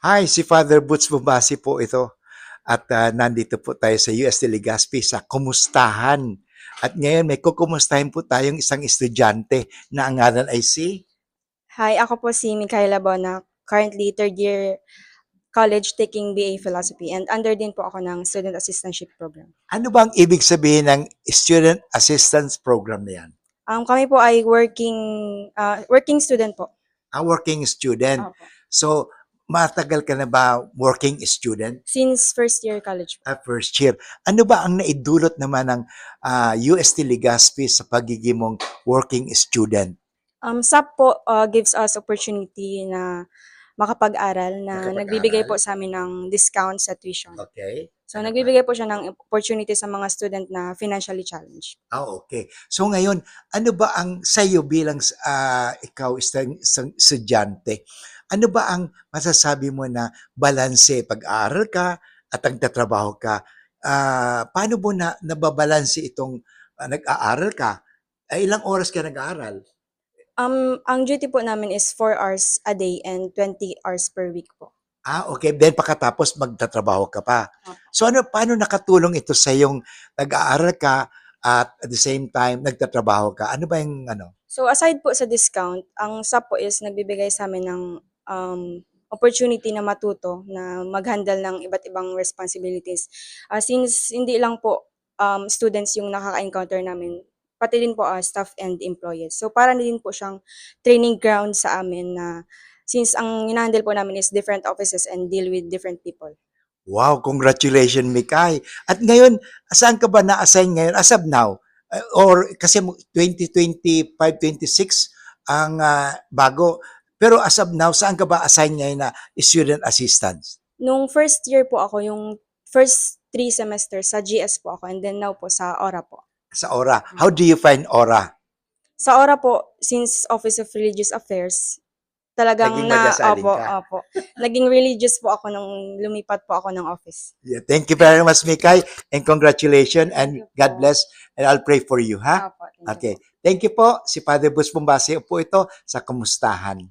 Hi, si Father Boots Bubasi po ito. At ah, nandito po tayo sa UST Legazpi sa Kumustahan. At ngayon may kukumustahin po tayong isang estudyante na ang ngalan ay si... Hi, ako po si Micaela Bona, currently third year college taking BA Philosophy and under din po ako ng Student Assistantship Program. Ano ba ang ibig sabihin ng Student Assistance Program na yan? Um, kami po ay working uh, working student po. A working student. Opo. So, matagal ka na ba working student? Since first year college at first year. Ano ba ang naidulot naman ng ah, UST Legazpi sa pagiging mong working student? Um, SAP po uh, gives us opportunity na makapag-aral na Makapag-aral. nagbibigay po sa amin ng discount sa tuition. Okay. So, nagbibigay po siya ng opportunity sa mga student na financially challenged. Ah, okay. So ngayon, ano ba ang sa'yo bilang ah, ikaw isang, isang estudyante? Ano ba ang masasabi mo na balanse pag-aaral ka at ang tatrabaho ka? Ah, paano mo na nababalanse itong ah, nag-aaral ka? Ay, ilang oras ka nag-aaral? Um, ang duty po namin is 4 hours a day and 20 hours per week po. Ah, okay. Then pagkatapos magtatrabaho ka pa. So ano, paano nakatulong ito sa yung nag-aaral ka at at the same time nagtatrabaho ka? Ano ba yung ano? So aside po sa discount, ang SAP po is nagbibigay sa amin ng um, opportunity na matuto na mag-handle ng iba't ibang responsibilities. Ah, since hindi lang po um, students yung nakaka-encounter namin, pati din po ah, staff and employees. So para na din po siyang training ground sa amin na since ang hinahandle po namin is different offices and deal with different people. Wow, congratulations Mikay. At ngayon, saan ka ba na-assign ngayon as of now? Uh, or kasi mo- 2025-26 ang ah, bago. Pero as of now, saan ka ba assign ngayon na student assistance? Nung first year po ako, yung first three semesters sa GS po ako and then now po sa ORA po. Sa Aura. How do you find Aura? Sa ORA po, since Office of Religious Affairs, talagang Naging na, magasaling opo, ka. opo. Naging religious po ako nung lumipat po ako ng office. Yeah, thank you very much Mikay and congratulations and you God po. bless and I'll pray for you, ha? Opo, thank you Okay. Thank you po. Si Father Bus Bumbase po ito sa Kamustahan.